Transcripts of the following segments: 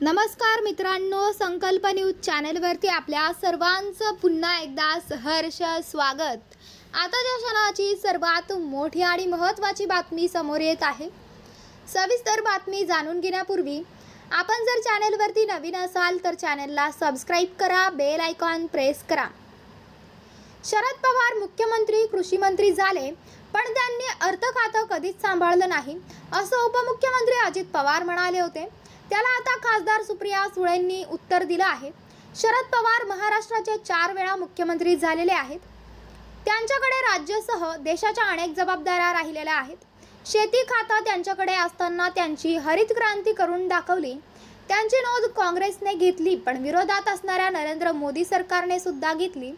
नमस्कार मित्रांनो संकल्प न्यूज चॅनलवरती आपल्या सर्वांचं पुन्हा एकदा सहर्ष स्वागत. आताच्या क्षणाची सर्वात मोठी आणि महत्त्वाची बातमी समोर येत आहे सविस्तर बातमी जाणून घेण्यापूर्वी आपण जर चॅनलवरती नवीन असाल तर चॅनलला सबस्क्राईब करा बेल आयकॉन प्रेस करा. शरद पवार मुख्यमंत्री कृषी मंत्री झाले पण त्यांनी अर्थ खातं कधीच सांभाळलं नाही असं उपमुख्यमंत्री अजित पवार म्हणाले होते. त्याला आता खासदार सुप्रिया सुळेंनी उत्तर दिलं आहे. शरद पवार महाराष्ट्राचे चार वेळा मुख्यमंत्री झालेले आहेत. त्यांच्याकडे राज्यासह देशाच्या अनेक जबाबदाऱ्या राहिलेल्या आहेत. शेती खाता त्यांच्याकडे असताना त्यांची हरित क्रांती करून दाखवली. त्यांची नोंद काँग्रेसने घेतली पण विरोधात असणाऱ्या नरेंद्र मोदी सरकारने सुद्धा घेतली.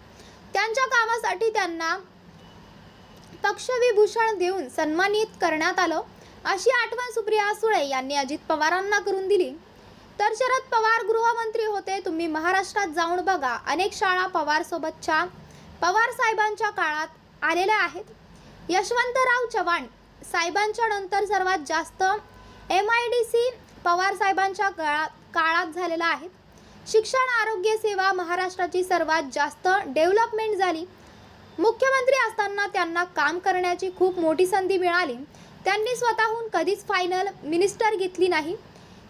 त्यांच्या कामासाठी त्यांना पक्षविभूषण देऊन सन्मानित करण्यात आलं. अशी आठवण सुप्रिया सुळे यांनी अजित पवारांना करून दिली. तर शरद पवार गृहमंत्री होते तुम्ही महाराष्ट्रात जाऊन बघा. अनेक शाळा पवारसोबतच्या पवार साहेबांच्या काळात आलेल्या आहेत. यशवंतराव चव्हाण साहेबांच्या नंतर सर्वात जास्त M I D C Pawar साहेबांच्या काळात काळात झालेला आहे. शिक्षण आरोग्य सेवा महाराष्ट्राची सर्वात जास्त डेव्हलपमेंट झाली. मुख्यमंत्री असताना त्यांना काम करण्याची खूप मोठी संधी मिळाली. त्यांनी स्वतःहून कधीच फायनल मिनिस्टर घेतली नाही.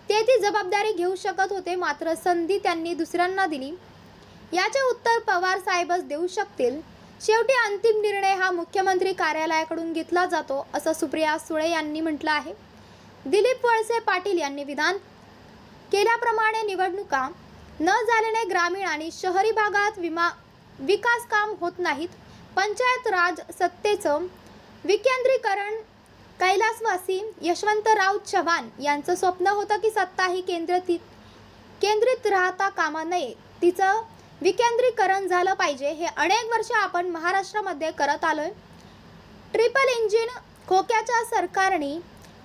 ते ती जबाबदारी घेऊ शकत होते मात्र संधी त्यांनी दुसऱ्यांना दिली. याचे उत्तर पवार साहेबच देऊ शकतील. शेवटी अंतिम निर्णय हा मुख्यमंत्री कार्यालयाकडून घेतला जातो असं सुप्रिया सुळे यांनी म्हटलं आहे. दिलीप वळसे पाटील यांनी विधान केल्याप्रमाणे निवडणुका न झाल्याने ग्रामीण आणि शहरी भागात विमा विकास काम होत नाहीत. पंचायत राज सत्तेचं विकेंद्रीकरण कैलासवासी यशवंतराव चव्हाण यांचं स्वप्न होतं की सत्ता ही केंद्रित केंद्रित राहता कामा नये. तिचं विकेंद्रीकरण झालं पाहिजे हे अनेक वर्ष आपण महाराष्ट्रामध्ये करत आलोय. ट्रिपल इंजिन खोक्याच्या सरकारने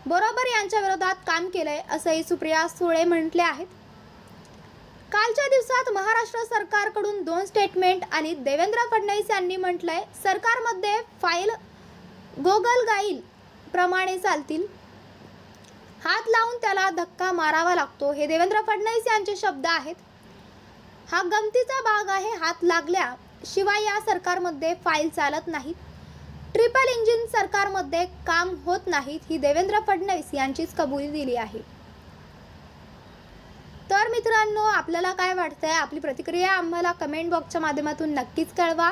बरोबर यांच्या विरोधात काम केलंय असंही सुप्रिया सुळे म्हटले आहेत. कालच्या दिवसात महाराष्ट्र सरकारकडून दोन स्टेटमेंट आणि देवेंद्र फडणवीस यांनी म्हटलंय सरकारमध्ये फाईल गोगल गाईल प्रमाणे चालतील. हात लावून त्याला धक्का मारावा लागतो. हे देवेंद्र फडणवीस यांचे शब्द आहेत. हा गमतीचा भाग आहे. हात लागल्या शिवाय या सरकारमध्ये फाईल चालत नाहीत. ट्रिपल इंजिन सरकारमध्ये काम होत नाहीत ही देवेंद्र फडणवीस यांचीच कबुली दिली आहे. तर मित्रांनो आपल्याला काय वाटतंय? आपली प्रतिक्रिया आम्हाला कमेंट बॉक्सच्या माध्यमातून नक्कीच कळवा.